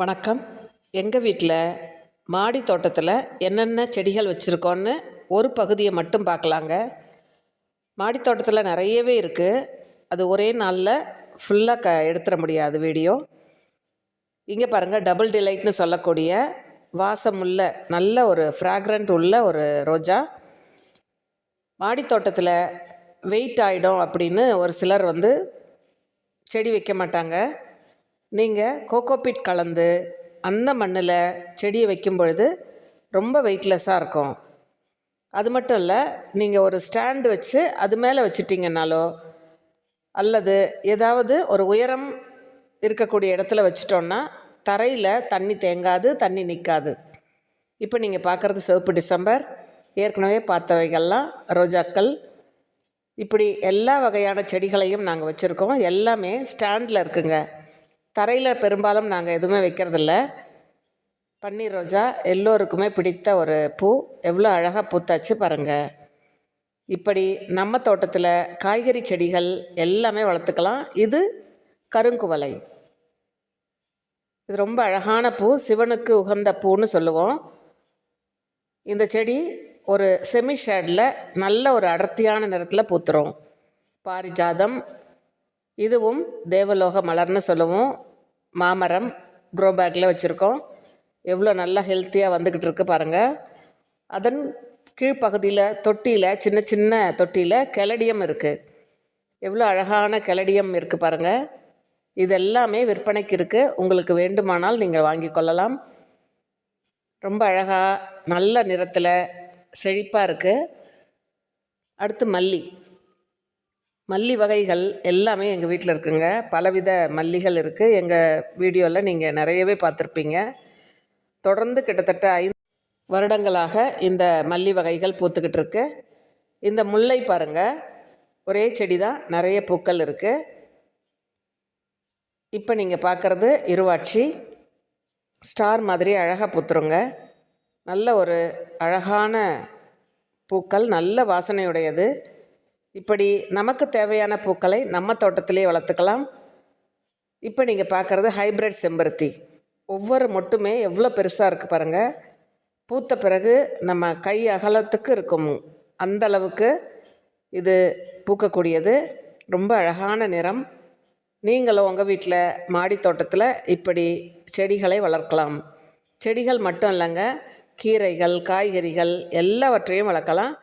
வணக்கம். எங்கள் வீட்டில் மாடி தோட்டத்தில் என்னென்ன செடிகள் வச்சுருக்கோன்னு ஒரு பகுதியை மட்டும் பார்க்கலாங்க. மாடி தோட்டத்தில் நிறையவே இருக்குது அது ஒரே நாளில் ஃபுல்லாக க எடுத்துட முடியாது வீடியோ. இங்கே பாருங்கள் டபுள் டிலைட்னு சொல்லக்கூடிய வாசமுள்ள நல்ல ஒரு ஃப்ராக்ரண்ட் உள்ள ஒரு ரோஜா. மாடி தோட்டத்தில் வெயிட் ஆகிடும் அப்படின்னு ஒரு சிலர் வந்து செடி வைக்க மாட்டாங்க. நீங்கள் கோகோபிட் கலந்து அந்த மண்ணில் செடியை வைக்கும் பொழுது ரொம்ப வெயிட்லெஸ்ஸாக இருக்கும். அது மட்டும் இல்லை நீங்கள் ஒரு ஸ்டாண்டு வச்சு அது மேலே வச்சிட்டிங்கனாலோ அல்லது ஏதாவது ஒரு உயரம் இருக்கக்கூடிய இடத்துல வச்சிட்டோன்னா தரையில் தண்ணி தேங்காது தண்ணி நிற்காது இப்போ நீங்கள் பார்க்குறது சிவப்பு டிசம்பர் ஏற்கனவே பார்த்தவைகள்லாம் ரோஜாக்கள். இப்படி எல்லா வகையான செடிகளையும் நாங்கள் வச்சுருக்கோம். எல்லாமே ஸ்டாண்டில் இருக்குங்க. தரையில் பெரும்பாலும் நாங்கள் எதுவுமே வைக்கிறதில்ல. பன்னீர் ரோஜா எல்லோருக்குமே பிடித்த ஒரு பூ. எவ்வளோ அழகாக பூத்தாச்சு பாருங்கள் இப்படி நம்ம தோட்டத்தில் காய்கறி செடிகள் எல்லாமே வளர்த்துக்கலாம். இது கருங்குவலை இது ரொம்ப அழகான பூ. சிவனுக்கு உகந்த பூன்னு சொல்லுவோம். இந்த செடி ஒரு செமி ஷேடில் நல்ல ஒரு அடர்த்தியான நிறத்தில் பூத்துரும். பாரிஜாதம். இதுவும் தேவலோக மலர்னு சொல்லுவோம். மாமரம் க்ரோ பேக்கில் வச்சுருக்கோம். எவ்வளோ நல்லா ஹெல்த்தியாக வந்துக்கிட்டு இருக்கு பாருங்கள் அதன் கீழ்ப்பகுதியில் தொட்டியில் சின்ன சின்ன தொட்டியில் கெலடியம் இருக்குது எவ்வளோ அழகான கெலடியம் இருக்குது பாருங்கள் இது எல்லாமே விற்பனைக்கு இருக்குது உங்களுக்கு வேண்டுமானால் நீங்கள் வாங்கி கொள்ளலாம். ரொம்ப அழகாக நல்ல நிறத்தில் செழிப்பாக இருக்குது அடுத்து மல்லி. மல்லி வகைகள் எல்லாமே எங்கள் வீட்டில் இருக்குங்க. பலவித மல்லிகள் இருக்குது எங்கள் வீடியோவில் நீங்கள் நிறையவே பார்த்துருப்பீங்க. தொடர்ந்து கிட்டத்தட்ட ஐந்து வருடங்களாக இந்த மல்லி வகைகள் பூத்துக்கிட்டு இருக்கு. இந்த முல்லை பாருங்கள் ஒரே செடி தான் நிறைய பூக்கள் இருக்குது இப்போ நீங்கள் பார்க்குறது இருவாட்சி. ஸ்டார் மாதிரி அழகாக பூத்துருங்க. நல்ல ஒரு அழகான பூக்கள். நல்ல வாசனையுடையது. இப்படி நமக்கு தேவையான பூக்களை நம்ம தோட்டத்திலே வளர்த்துக்கலாம். இப்போ நீங்கள் பார்க்குறது ஹைப்ரிட் செம்பருத்தி. ஒவ்வொரு மொட்டுமே எவ்வளோ பெருசாக இருக்குது பாருங்கள் பூத்த பிறகு நம்ம கை அகலத்துக்கு இருக்கும் அந்த அளவுக்கு இது பூக்கக்கூடியது. ரொம்ப அழகான நிறம். நீங்களும் உங்கள் வீட்டில் மாடி தோட்டத்தில் இப்படி செடிகளை வளர்க்கலாம். செடிகள் மட்டும் இல்லைங்க கீரைகள் காய்கறிகள் எல்லாவற்றையும் வளர்க்கலாம்.